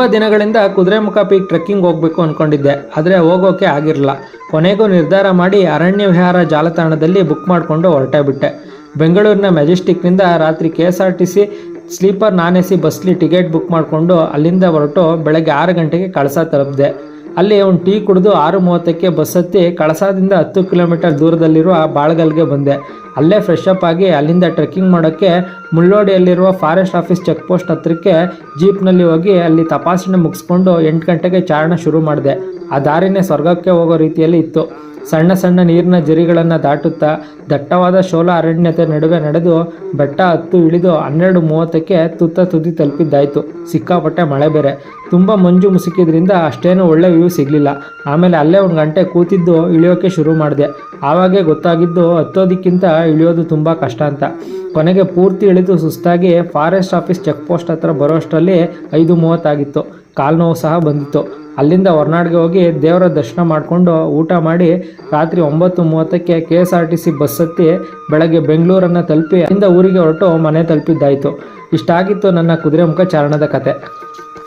ತುಂಬ ದಿನಗಳಿಂದ Kudremukh peak trekking ಹೋಗಬೇಕು ಅಂದ್ಕೊಂಡಿದ್ದೆ ಆದರೆ ಹೋಗೋಕೆ ಆಗಿರಲಿಲ್ಲ. ಕೊನೆಗೂ ನಿರ್ಧಾರ ಮಾಡಿ ಅರಣ್ಯ ವಿಹಾರ ಜಾಲತಾಣದಲ್ಲಿ ಬುಕ್ ಮಾಡಿಕೊಂಡು ಹೊರಟೇ ಬಿಟ್ಟೆ. ಬೆಂಗಳೂರಿನ ಮೆಜೆಸ್ಟಿಕ್ನಿಂದ ರಾತ್ರಿ K S R T C sleeper non A C ಬಸ್ಲಿ ticket book ಮಾಡಿಕೊಂಡು ಅಲ್ಲಿಂದ ಹೊರಟು ಬೆಳಗ್ಗೆ ಆರು ಗಂಟೆಗೆ ಕಳಸ ತಲುಪಿದೆ. ಅಲ್ಲಿ ಒಂದು ಟೀ ಕುಡಿದು ಆರು ಮೂವತ್ತಕ್ಕೆ ಬಸ್ ಹತ್ತಿ ಕಳಸಾದಿಂದ ಹತ್ತು ಕಿಲೋಮೀಟರ್ ದೂರದಲ್ಲಿರುವ ಬಾಳ್ಗಲ್ಗೆ ಬಂದೆ. ಅಲ್ಲೇ ಫ್ರೆಶ್ ಅಪ್ ಆಗಿ ಅಲ್ಲಿಂದ ಟ್ರೆಕ್ಕಿಂಗ್ ಮಾಡೋಕ್ಕೆ ಮುಳ್ಳೋಡಿಯಲ್ಲಿರುವ ಫಾರೆಸ್ಟ್ ಆಫೀಸ್ ಚೆಕ್ ಪೋಸ್ಟ್ ಹತ್ತಿರಕ್ಕೆ ಜೀಪ್ನಲ್ಲಿ ಹೋಗಿ ಅಲ್ಲಿ ತಪಾಸಣೆ ಮುಗಿಸ್ಕೊಂಡು ಎಂಟು ಗಂಟೆಗೆ ಚಾರಣ ಶುರು ಮಾಡಿದೆ. ಆ ದಾರಿನೇ ಸ್ವರ್ಗಕ್ಕೆ ಹೋಗೋ ರೀತಿಯಲ್ಲಿ ಇತ್ತು. ಸಣ್ಣ ಸಣ್ಣ ನೀರಿನ ಜರಿಗಳನ್ನು ದಾಟುತ್ತಾ ದಟ್ಟವಾದ ಶೋಲ ಅರಣ್ಯತೆ ನಡುವೆ ನಡೆದು ಬೆಟ್ಟ ಹತ್ತು ಇಳಿದು ಹನ್ನೆರಡು ಮೂವತ್ತಕ್ಕೆ ತುತ್ತ ತುದಿ ತಲುಪಿದ್ದಾಯಿತು. ಸಿಕ್ಕಾಪಟ್ಟೆ ಮಳೆ ಬೇರೆ. ತುಂಬ ಮಂಜು ಮುಸುಕಿದ್ರಿಂದ ಅಷ್ಟೇನು ಒಳ್ಳೆ ವ್ಯೂ ಸಿಗಲಿಲ್ಲ. ಆಮೇಲೆ ಅಲ್ಲೇ ಒಂದು ಗಂಟೆ ಕೂತಿದ್ದು ಇಳಿಯೋಕೆ ಶುರು ಮಾಡಿದೆ. ಆವಾಗೇ ಗೊತ್ತಾಗಿದ್ದು ಹತ್ತೋದಕ್ಕಿಂತ ಇಳಿಯೋದು ತುಂಬ ಕಷ್ಟ ಅಂತ. ಕೊನೆಗೆ ಪೂರ್ತಿ ಇಳಿದು ಸುಸ್ತಾಗಿ ಫಾರೆಸ್ಟ್ ಆಫೀಸ್ ಚೆಕ್ ಪೋಸ್ಟ್ ಹತ್ರ ಬರೋಷ್ಟರಲ್ಲಿ ಐದು ಮೂವತ್ತಾಗಿತ್ತು. ಕಾಲು ನೋವು ಸಹ ಬಂದಿತ್ತು. ಅಲ್ಲಿಂದ ಹೊರನಾಡಿಗೆ ಹೋಗಿ ದೇವರ ದರ್ಶನ ಮಾಡಿಕೊಂಡು ಊಟ ಮಾಡಿ ರಾತ್ರಿ ಒಂಬತ್ತು ಮೂವತ್ತಕ್ಕೆ K S R T C bus ಹತ್ತಿ ಬೆಳಗ್ಗೆ ಬೆಂಗಳೂರನ್ನು ತಲುಪಿ ಅಲ್ಲಿಂದ ಊರಿಗೆ ಹೊರಟು ಮನೆ ತಲುಪಿದ್ದಾಯಿತು. ಇಷ್ಟಾಗಿತ್ತು ನನ್ನ ಕುದುರೆಮುಖ ಚಾರಣದ ಕತೆ.